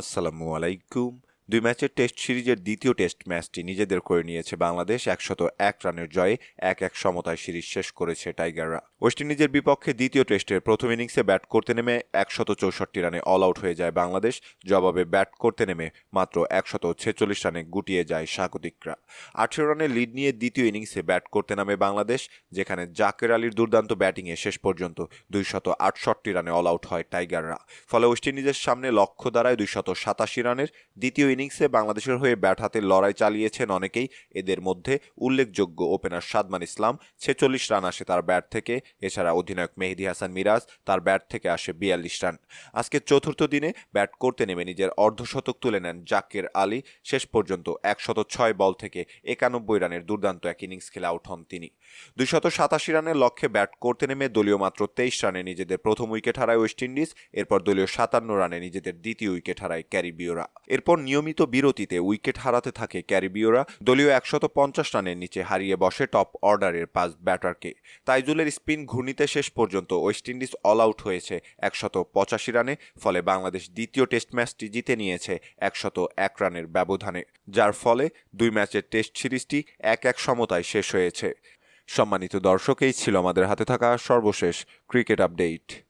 আসসালামু আলাইকুম। দুই ম্যাচের টেস্ট সিরিজের দ্বিতীয় টেস্ট ম্যাচটি নিজেদের করে নিয়েছে বাংলাদেশ। একশত এক রানের জয়ে এক এক সমতায় সিরিজ শেষ করেছে টাইগাররা। ওয়েস্ট ইন্ডিজের বিপক্ষে দ্বিতীয় টেস্টের প্রথম ইনিংসে ব্যাট করতে নেমে একশত চৌষট্টি রানে অল আউট হয়ে যায় বাংলাদেশ। জবাবে ব্যাট করতে নেমে মাত্র একশত ছেচল্লিশ রানে গুটিয়ে যায় স্বাগতিকরা। আঠেরো রানের লিড নিয়ে দ্বিতীয় ইনিংসে ব্যাট করতে নামে বাংলাদেশ, যেখানে জাকের আলীর দুর্দান্ত ব্যাটিংয়ে শেষ পর্যন্ত দুইশত আটষট্টি রানে অল আউট হয় টাইগাররা। ফলে ওয়েস্ট ইন্ডিজের সামনে লক্ষ্য দাঁড়ায় দুইশত সাতাশি রানের দ্বিতীয় ইনিংসে বাংলাদেশের হয়ে ব্যাট হাতে লড়াই চালিয়েছেন অনেকেই। এদের মধ্যে উল্লেখযোগ্য ওপেনার সাদমান ইসলাম, ছেচল্লিশ রান আসে তার ব্যাট থেকে। এছাড়া অধিনায়ক মেহেদি হাসান মিরাজ তার ব্যাট থেকে আসে বিয়াল্লিশ রান। আজকে চতুর্থ দিনে ব্যাট করতে নেমে নিজের অর্ধশতক তুলে নেন জাকের আলী। শেষ পর্যন্ত একশত ছয় বল থেকে একানব্বই রানের দুর্দান্ত এক ইনিংস খেলে আউট হন তিনি। দুইশত সাতাশি রানের লক্ষ্যে ব্যাট করতে নেমে দলীয় মাত্র তেইশ রানে নিজেদের প্রথম উইকেট হারায় ওয়েস্ট ইন্ডিজ, এরপর দলীয় সাতান্ন রানে নিজেদের দ্বিতীয় উইকেট হারায় ক্যারিবীয়রা। এরপর নিয়মিত বিরতিতে উইকেট হারাতে থাকে ক্যারিবীয়রা। দলীয় একশত পঞ্চাশ রানের নিচে হারিয়ে বসে টপ অর্ডারের পাঁচ ব্যাটারকে। তাইজুলের স্পিন ঘূর্ণিতে শেষ পর্যন্ত ওয়েস্ট ইন্ডিজ অল আউট হয়েছে একশত পঁচাশি রানে, ফলে বাংলাদেশ দ্বিতীয় টেস্ট ম্যাচটি জিতে নিয়েছে একশত এক রানের ব্যবধানে, যার ফলে দুই ম্যাচের টেস্ট সিরিজটি এক এক সমতায় শেষ হয়েছে। সম্মানিত দর্শক, এই ছিল আমাদের হাতে থাকা সর্বশেষ ক্রিকেট আপডেট।